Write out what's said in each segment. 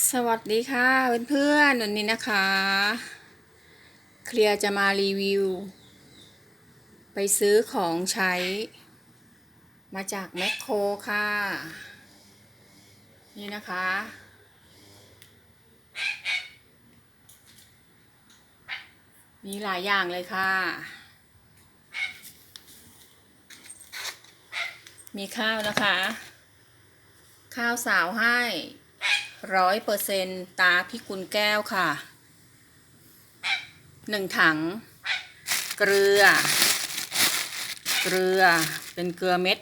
สวัสดีค่ะเพื่อนๆวันนี้นะคะ เคลียร์จะมารีวิว ไปซื้อของใช้ มาจากแมคโครค่ะ นี่นะคะ มีหลายอย่างเลยค่ะ มีข้าวนะคะ ข้าวสาวให้ ร้อยเปอร์เซนตาพิกุลแก้วค่ะหนึ่งถัง เกลือ เกลือเป็นเกลือเม็ด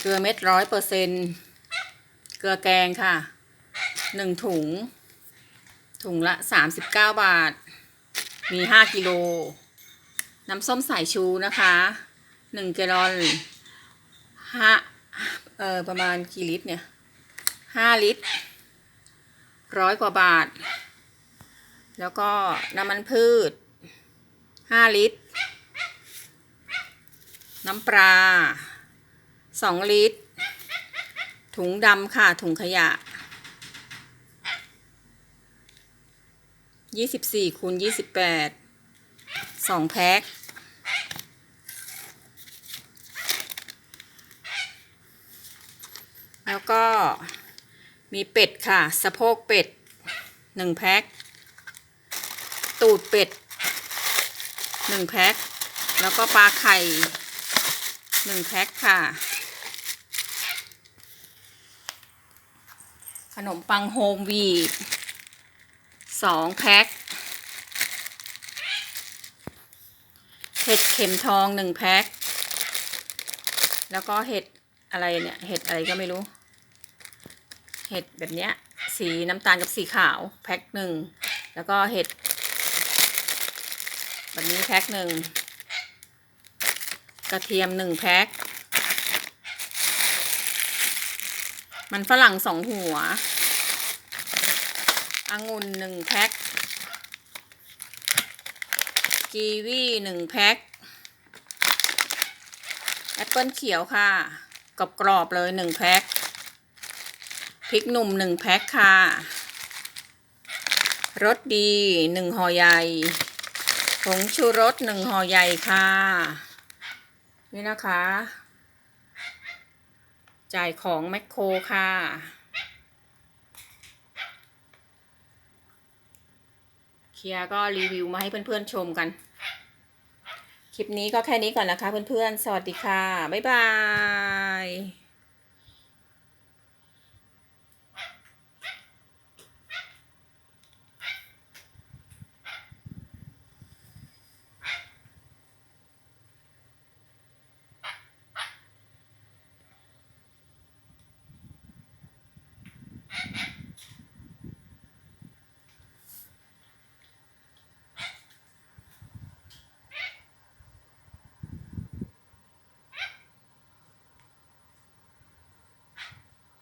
เกลือเม็ดร้อยเปอร์เซนเกลือแกงค่ะหนึ่งถุง ถุงละสามสิบเก้าบาท มีห้ากิโล น้ำส้มสายชูนะคะหนึ่งแกลอนห้าเออประมาณกี่ลิตรเนี่ยห้าลิตร ร้อยกว่าบาท แล้วก็น้ำมันพืชห้าลิตร น้ำปลาสองลิตร ถุงดำค่ะถุงขยะยี่สิบสี่คูณยี่สิบแปดสองแพ็คแล้วก็ มีเป็ดค่ะ สะโพกเป็ดหนึ่งแพ็ค ตูดเป็ดหนึ่งแพ็ค แล้วก็ปลาไข่หนึ่งแพ็คค่ะ ขนมปังโฮมวีดสองแพ็คเห็ดเข็มทองหนึ่งแพ็ค แล้วก็เห็ดอะไรเนี่ย เห็ดอะไรก็ไม่รู้ เห็ดแบบเนี้ยสีน้ำตาลกับสีขาวแพ็คหนึ่งแล้วก็เห็ดแบบนี้แพ็คหนึ่งกระเทียมหนึ่งแพ็คมันฝรั่งสองหัวองุ่นหนึ่งแพ็คกีวีหนึ่งแพ็คแอปเปิลเขียวค่ะกรอบกรอบๆเลยหนึ่งแพ็ค พริกหนุ่มหนึ่งแพ็คค่ะรสดีหนึ่งห่อใหญ่ผงชูรสหนึ่งห่อใหญ่ค่ะ นี่นะคะ จ่ายของแมคโครค่ะ เคียร์ก็รีวิวมาให้เพื่อนๆชมกัน คลิปนี้ก็แค่นี้ก่อนนะคะเพื่อนๆ สวัสดีค่ะ บ๊ายบาย